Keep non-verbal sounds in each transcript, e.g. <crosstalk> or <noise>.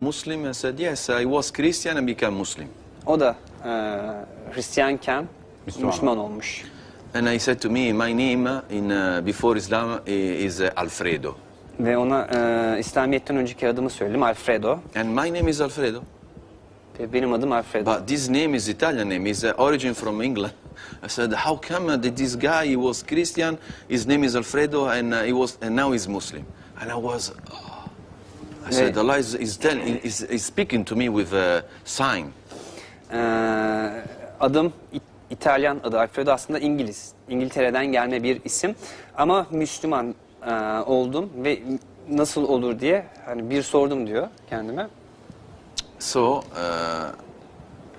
Muslim? I said, yes, I was Christian and became Muslim. O da e, Hristiyanken Müslüman. Müslüman olmuş. And he said to me, my name in, uh, before Islam is uh, Alfredo. Ve ona e, İslamiyet'ten önceki adımı söyledim Alfredo. And my name is Alfredo. Ve benim adım Alfredo. But this name is Italian name, is uh, origin from England. <laughs> I said, how come that this guy, he was Christian, his name is Alfredo, and, uh, he was, and now he's Muslim? And I was, oh. I said, Allah is, is, telling, is, is speaking to me with a sign. E, adım İ- İtalyan adı Alfredo aslında İngiliz. İngiltere'den gelme bir isim. Ama Müslüman e, oldum ve nasıl olur diye hani bir sordum diyor kendime. So uh,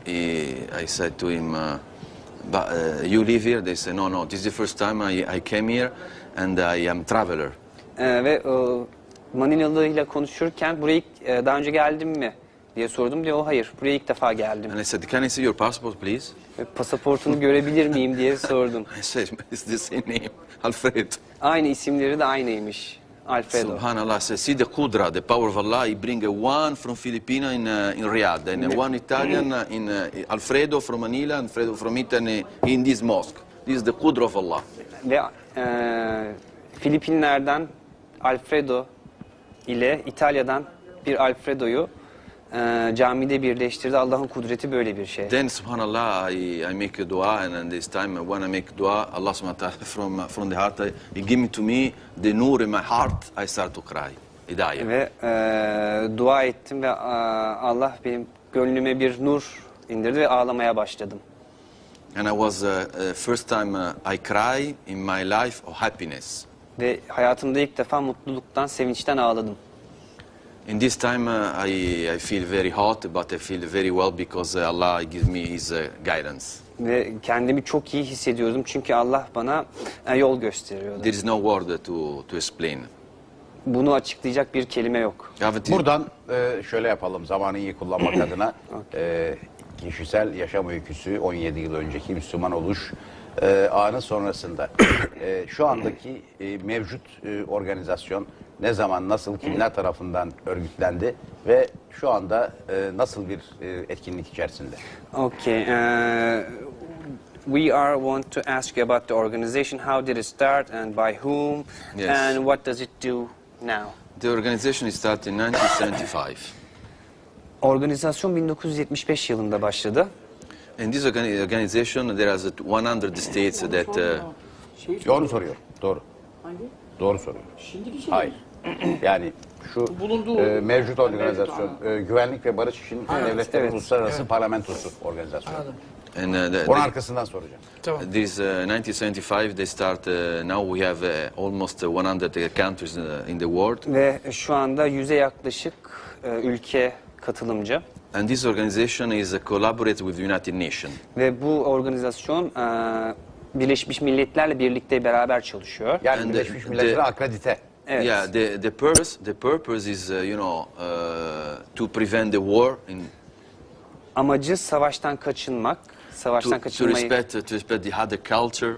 he, I said to him, uh, but uh, you live here? They said, no, no, this is the first time I, I came here and I am traveler. E, ve e, Manilalı ile konuşurken buraya ilk, e, daha önce geldim mi diye sordum diyor. O hayır buraya ilk defa geldim. And I said, can I see your passport, please? Ve pasaportunu görebilir miyim diye sordum. I said, it's the same name, Alfredo. Aynı isimleri de aynıymış. Alfredo. Subhanallah, I said, see the Qudra, the power of Allah. He bring uh, one from Filipina in, uh, in Riyadh, and uh, one Italian uh, in uh, Alfredo from Manila, and Alfredo from Italy in this mosque. This is the Qudra of Allah. Ve e, Filipinler'den Alfredo ile İtalya'dan bir Alfredo'yu e, camide birleştirdi. Allah'ın kudreti böyle bir şey. Then, subhanallah, I, I make a dua, and this time when I make dua, Allah subhanahu ta'ala <laughs> from, from the heart, He give me to me the nur in my heart, I start to cry. Hidayah. Ve e, dua ettim ve e, Allah benim gönlüme bir nur indirdi ve ağlamaya başladım. And I was, uh, uh, first time uh, I cry in my life of happiness. Ve hayatımda ilk defa mutluluktan, sevinçten ağladım. In this time, uh, I, I feel very hot, but I feel very well because uh, Allah gives me His uh, guidance. Ve kendimi çok iyi hissediyordum çünkü Allah bana e, yol gösteriyordu. There is no word to, to explain. Bunu açıklayacak bir kelime yok. You haven't- Buradan e, şöyle yapalım zamanı iyi kullanmak <clears throat> adına e, kişisel yaşam öyküsü 17 yıl önceki Müslüman oluş e, anı sonrasında e, şu andaki e, mevcut e, organizasyon ne zaman nasıl kimler tarafından örgütlendi ve şu anda e, nasıl bir e, etkinlik içerisinde? Okay. Uh, we are want to ask you about the organization. How did it start and by whom? Yes. And what does it do now? The organization is started in 1975. Organizasyon 1975 yılında başladı. In this organi- organization, there are 100 states that uh, Doğru soruyor. Doğru. Hangi? Doğru soruyor. Şimdiki şey. Hayır. Yani şu Bulunduğu- e, mevcut organizasyon e, Güvenlik ve Barış İşin Devletleri evet. Uluslararası Parlamentosu organizasyonu. and uh, the, Onun the- arkasından soracağım. Tamam. this uh, 1975 they start. Uh, now we have uh, almost uh, 100 countries in the, in the world, Ve şu anda yüze yaklaşık e, ülke katılımcı. And this organization is uh, collaborate with the United Nations. Ve bu organizasyon e, Birleşmiş Milletler'le birlikte beraber çalışıyor. Yani And Birleşmiş Milletler the- akredite. Evet. Yeah, the, the purpose the purpose is uh, you know uh, to prevent the war in Amacı savaştan kaçınmak, to, savaştan to kaçınmayı, respect to respect the other culture,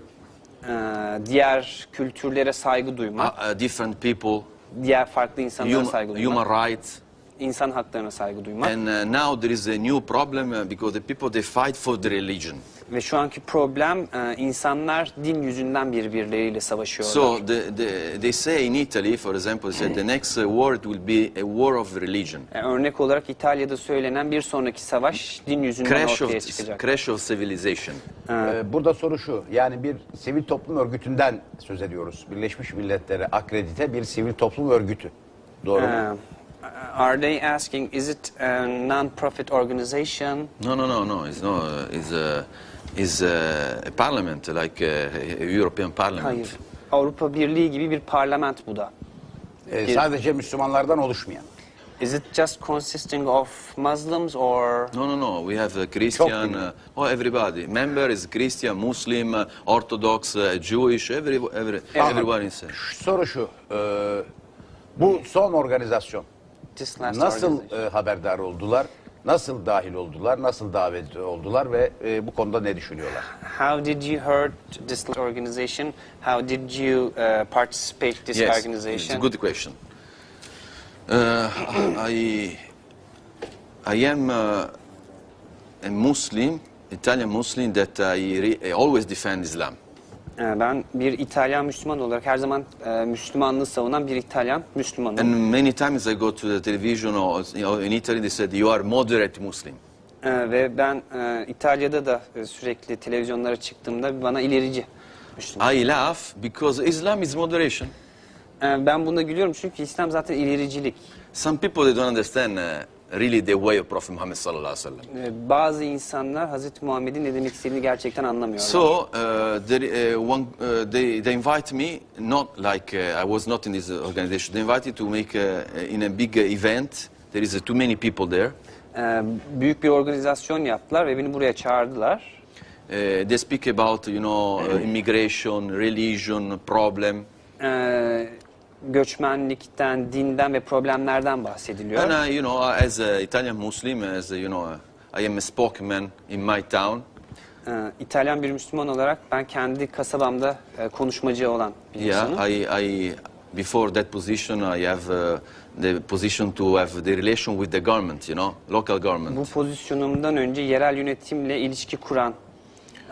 e, diğer kültürlere saygı uh, duymak, uh, different people, diğer farklı insanlara saygı human, duymak, human rights. İnsan haklarına saygı duymak. And uh, now there is a new problem uh, because the people they fight for the religion. Ve şu anki problem e, insanlar din yüzünden birbirleriyle savaşıyorlar. So the, the, they say in Italy, for example, they say the next uh, war it will be a war of religion, Yani örnek olarak İtalya'da söylenen bir sonraki savaş din yüzünden crash ortaya of çıkacak. crash of civilization. Ee, burada soru şu. Yani bir sivil toplum örgütünden söz ediyoruz. Birleşmiş Milletler'e akredite bir sivil toplum örgütü. Doğru mu? Are they asking, is it a non-profit organization? No, no, no, no. It's no. Uh, it's a is a, a parliament like uh, a European Parliament. Hayır. Avrupa Birliği gibi bir parlament bu da. Ee, sadece Müslümanlardan oluşmayan. Is it just consisting of Muslims or No, no, no. We have a Christian. Uh, oh, everybody. Member is Christian, Muslim, uh, Orthodox, uh, Jewish. Every, every, everyone is. uh, soru şu. e, bu son organizasyon nasıl e, haberdar oldular? Nasıl dahil oldular? Nasıl davet oldular ve e, bu konuda ne düşünüyorlar? How did you heard this organization? How did you uh, participate this yes, it's organization? a good question. Uh, I I am uh, a Muslim, Italian Muslim, that I, re- I always defend Islam. Ee, Ben bir İtalyan Müslüman olarak her zaman e, Müslümanlığı savunan bir İtalyan Müslümanım. And many times I go to the television or you know, in Italy, they said, You are moderate Muslim. Ee, Ve ben e, İtalya'da da e, sürekli televizyonlara çıktığımda bana ilerici Müslüman. I laugh because Islam is moderation. Ee, Ben buna gülüyorum çünkü İslam zaten ilericilik. Some people they don't understand uh, really the way of Prophet Muhammad sallallahu alaihi wasallam. Ee, Bazı insanlar Hazreti Muhammed'in ne demek istediğini gerçekten anlamıyorlar. So uh, there, uh, one, uh, they, they invite me, not like uh, I was not in this organization. They invited to make uh, in a big event. There is uh, too many people there. Ee, büyük bir organizasyon yaptılar ve beni buraya çağırdılar. Uh, they speak about you know uh, immigration, religion, problem, Ee, göçmenlikten, dinden ve problemlerden bahsediliyor. and I, you know, as an Italian Muslim, as uh, you know, I am a spokesman in my town. Ee, İtalyan bir Müslüman olarak ben kendi kasabamda e, konuşmacı olan bir insanım. Yeah, I, I before that position, I have uh, the position to have the relation with the government, you know, local government. Bu pozisyonumdan önce yerel yönetimle ilişki kuran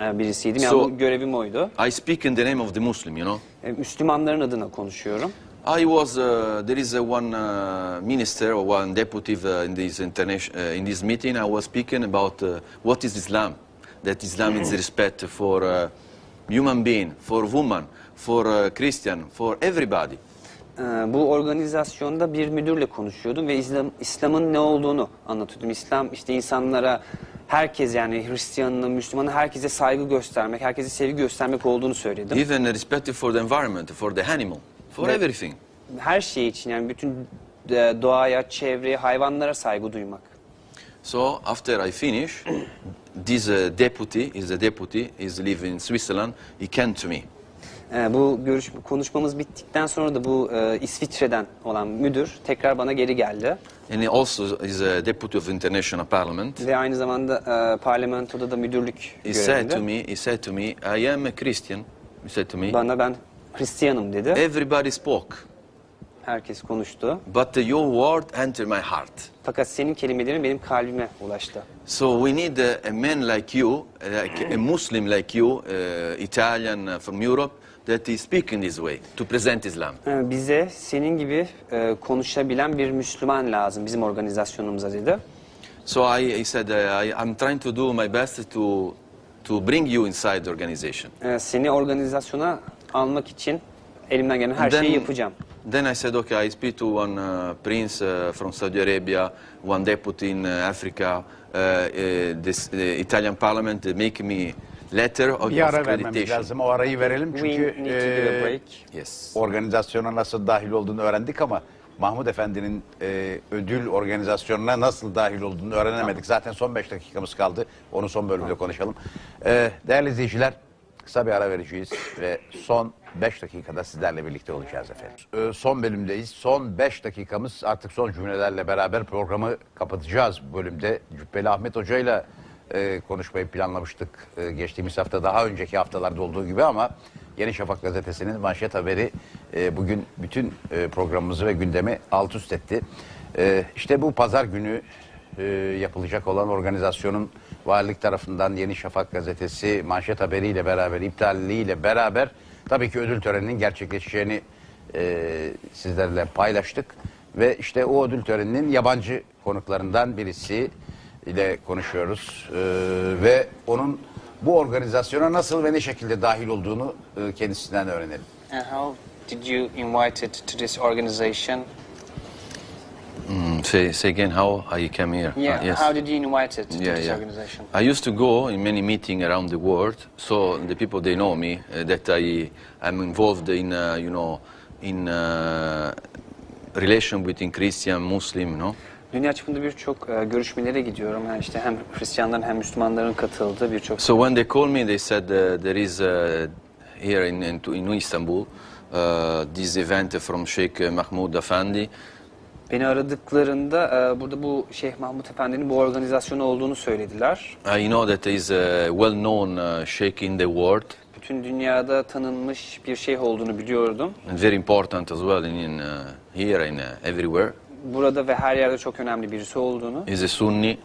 e, birisiydim. Yani So- bu görevim oydu. I speak in the name of the Muslim, you know. E, Müslümanların adına konuşuyorum. I was uh, there is a one uh, minister or one deputy uh, in this international uh, in this meeting. I was speaking about uh, what is Islam. That Islam is respect for uh, human being, for woman, for uh, Christian, for everybody. E, Bu organizasyonda bir müdürle konuşuyordum ve İslam, İslam'ın ne olduğunu anlatıyordum. İslam işte insanlara herkes yani Hristiyanına, Müslümanına herkese saygı göstermek, herkese sevgi göstermek olduğunu söyledim. Even respect for the environment, for the animal, for Evet. everything. Her şey için yani bütün e, doğaya, çevreye, hayvanlara saygı duymak. So after I finish, <clears throat> this uh, deputy is a deputy. Is live in Switzerland. He came to me. E, Bu görüş konuşmamız bittikten sonra da bu e, İsviçre'den olan müdür tekrar bana geri geldi And he also is a deputy of international parliament. ve aynı zamanda e, parlamentoda da müdürlük He said to görevinde. me, he said to me, I am a Christian. He said to me, Bana ben Hristiyanım dedi. everybody spoke, Herkes konuştu. but your word entered my heart. Fakat senin kelimelerin benim kalbime ulaştı. So we need a, a man like you, like a Muslim like you, uh, Italian uh, from Europe, that is speaking this way to present Islam. E, Bize senin gibi e, konuşabilen bir Müslüman lazım bizim organizasyonumuza dedi. So I, he said, uh, I, I'm trying to do my best to to bring you inside the organization. E, Seni organizasyona almak için elimden gelen her şeyi yapacağım. then I said, okay, I speak to one uh, prince uh, from Saudi Arabia, one deputy in uh, Africa, uh, uh, this, the Italian parliament uh, make me letter of, Bir ara vermemiz accreditation. lazım. O arayı verelim We çünkü need to give a e, break. Yes. organizasyona nasıl dahil olduğunu öğrendik ama Mahmut Efendi'nin e, ödül organizasyonuna nasıl dahil olduğunu öğrenemedik. Zaten son 5 dakikamız kaldı. Onu son bölümde konuşalım. E, değerli izleyiciler kısa bir ara vereceğiz ve son 5 dakikada sizlerle birlikte olacağız efendim. E, son bölümdeyiz. Son 5 dakikamız artık son cümlelerle beraber programı kapatacağız bu bölümde. Cübbeli Ahmet Hoca ile konuşmayı planlamıştık e, geçtiğimiz hafta daha önceki haftalarda olduğu gibi ama Yeni Şafak gazetesinin manşet haberi e, bugün bütün e, programımızı ve gündemi alt üst etti. E, işte bu pazar günü e, yapılacak olan organizasyonun valilik tarafından Yeni Şafak gazetesi manşet haberiyle beraber iptaliyle beraber tabii ki ödül töreninin gerçekleşeceğini e, sizlerle paylaştık. Ve işte o ödül töreninin yabancı konuklarından birisi ile konuşuyoruz. Ee, ve onun bu organizasyona nasıl ve ne şekilde dahil olduğunu e, kendisinden öğrenelim. And how did you invited to this organization? Mm, say, say again how I came here. Yeah, Ah, yes. how did you invite it to yeah, this yeah. organization? I used to go in many meetings around the world, so the people they know me uh, that I am involved in uh, you know in uh, relation between Christian Muslim, know. Dünya çapında birçok e, görüşmelere gidiyorum. Yani işte hem Hristiyanların hem Müslümanların katıldığı birçok So when they called me, they said uh, there is uh, here in, in, in Istanbul uh, this event from Sheikh Mahmoud Afandi. Beni aradıklarında e, burada bu Şeyh Mahmut Efendi'nin bu organizasyonu olduğunu söylediler. I know that is a well-known uh, sheikh in the world Bütün dünyada tanınmış bir şeyh olduğunu biliyordum. and very important as well in, in uh, here and uh, everywhere. burada ve her yerde çok önemli birisi olduğunu, He's a Sunni.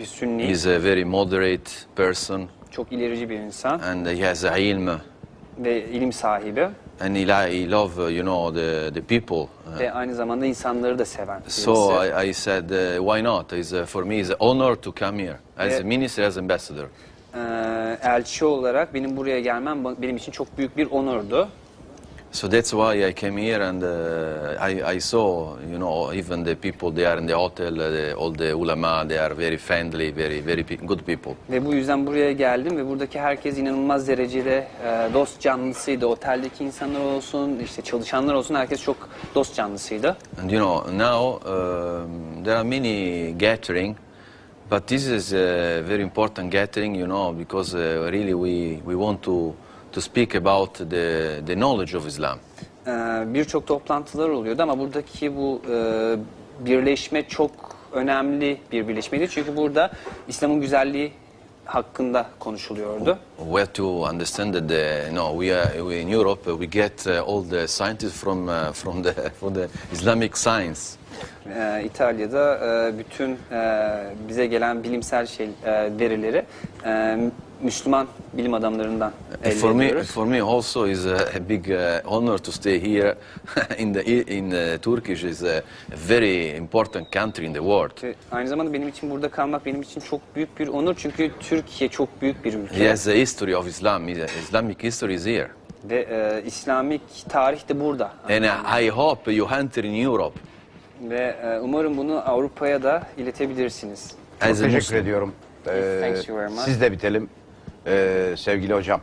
bir sünni, He's a very moderate person, çok ilerici bir insan and he has a ilm, ve ilim sahibi and he, he love uh, you know the the people. Uh, ve aynı zamanda insanları da seven birisi. so I, I said, uh, why not? It's, uh, for me, it's an honor to come here as a minister, as ambassador. Ee, elçi olarak benim buraya gelmem ba- benim için çok büyük bir onurdu. So that's why I came here, and uh, I, I saw, you know, even the people there in the hotel, uh, the, all the ulama, they are very friendly, very, very pe- good people. Ve bu yüzden buraya geldim ve buradaki herkes inanılmaz derecede e, dost canlısıydı. Oteldeki insanlar olsun, işte çalışanlar olsun herkes çok dost canlısıydı. And you know, now um, there are many gathering, but this is a very important gathering, you know, because uh, really we, we want to, to speak about the, the knowledge of Islam. Ee, Birçok toplantılar oluyordu ama buradaki bu e, birleşme çok önemli bir birleşmeydi. Çünkü burada İslam'ın güzelliği hakkında konuşuluyordu. We have to understand that the, you know, we are we in Europe. uh, we get uh, all the scientists from uh, from the <laughs> from the Islamic science. Ee, İtalya'da e, bütün e, bize gelen bilimsel şey e, verileri e, Müslüman bilim adamlarından elde for me, ediyoruz. for me also is a, a big uh, honor to stay here <laughs> in the in uh, Turkish is a very important country in the world. Ve Aynı zamanda benim için burada kalmak benim için çok büyük bir onur çünkü Türkiye çok büyük bir ülke He has the history of Islam. Islamic history is here. ve e, İslamik tarih de burada. And I I hope you enter in Europe Ve e, umarım bunu Avrupa'ya da iletebilirsiniz. Çok as a teşekkür Muslim. ediyorum. Ee, Thanks you very much. siz de bitelim ee, sevgili hocam.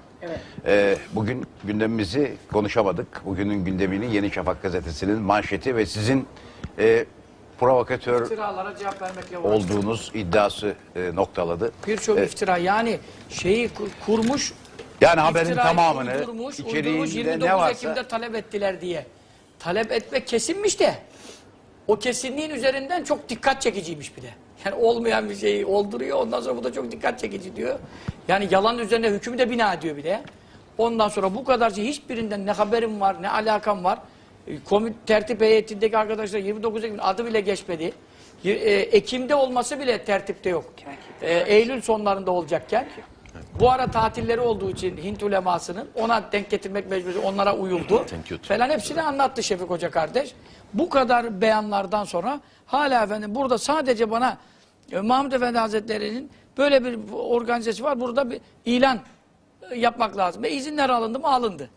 Ee, bugün gündemimizi konuşamadık. Bugünün gündemini Yeni Şafak gazetesinin manşeti ve sizin e, provokatör İftiralara cevap vermekle olduğunuz iddiası e, noktaladı. Birçok iftira yani şeyi kur- kurmuş. Yani haberin iftirayı tamamını, uydurmuş, uydurmuş, içeriğinde 29 ne varsa Ekim'de talep ettiler diye. Talep etmek kesinmiş de o kesinliğin üzerinden çok dikkat çekiciymiş bir de. Yani olmayan bir şeyi olduruyor ondan sonra bu da çok dikkat çekici diyor. Yani yalan üzerine hüküm de bina ediyor bir de. Ondan sonra bu kadar şey hiçbirinden ne haberim var ne alakam var. E, Komit tertip heyetindeki arkadaşlar 29 Ekim adı bile geçmedi. E, Ekim'de olması bile tertipte yok. E, Eylül sonlarında olacakken. Bu ara tatilleri olduğu için Hint ulemasının ona denk getirmek mecburi onlara uyuldu. Falan hepsini anlattı Şefik Hoca kardeş. Bu kadar beyanlardan sonra hala efendim burada sadece bana Mahmud Efendi Hazretleri'nin böyle bir organizesi var. Burada bir ilan e, yapmak lazım. Ve izinler alındı mı? Alındı.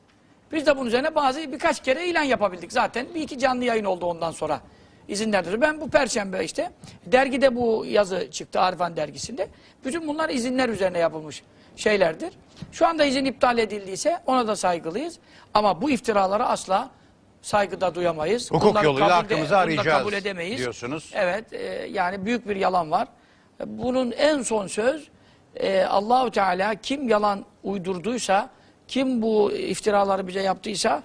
Biz de bunun üzerine bazı birkaç kere ilan yapabildik. Zaten bir iki canlı yayın oldu ondan sonra. İzinler de. Ben bu perşembe işte dergide bu yazı çıktı Arifan dergisinde. Bütün bunlar izinler üzerine yapılmış şeylerdir. Şu anda izin iptal edildiyse ona da saygılıyız. Ama bu iftiralara asla saygıda duyamayız. Hukuk Bunları yoluyla kabul de- hakkımızı bunu da arayacağız kabul edemeyiz. diyorsunuz. Evet, e, yani büyük bir yalan var. Bunun en son söz e, Allahu Teala kim yalan uydurduysa, kim bu iftiraları bize yaptıysa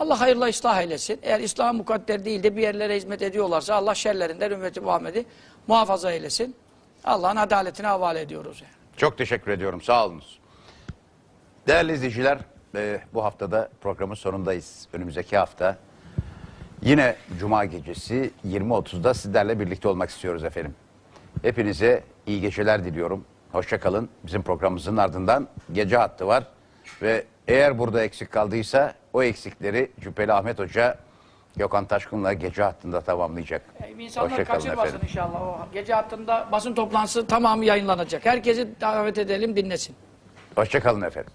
Allah hayırla ıslah eylesin. Eğer İslam mukadder değil de bir yerlere hizmet ediyorlarsa Allah şerlerinden ümmeti Muhammed'i muhafaza eylesin. Allah'ın adaletine havale ediyoruz. Yani. Çok teşekkür ediyorum. Sağ olunuz. Değerli izleyiciler, e, bu haftada programın sonundayız. Önümüzdeki hafta yine Cuma gecesi 20.30'da sizlerle birlikte olmak istiyoruz efendim. Hepinize iyi geceler diliyorum. Hoşçakalın. Bizim programımızın ardından gece hattı var. Ve eğer burada eksik kaldıysa o eksikleri Cübbeli Ahmet Hoca Gökhan Taşkın'la gece hattında tamamlayacak. E, İnsanlar Hoşçakalın kaçırmasın efendim. inşallah. O gece hattında basın toplantısı tamamı yayınlanacak. Herkesi davet edelim dinlesin. Hoşçakalın efendim.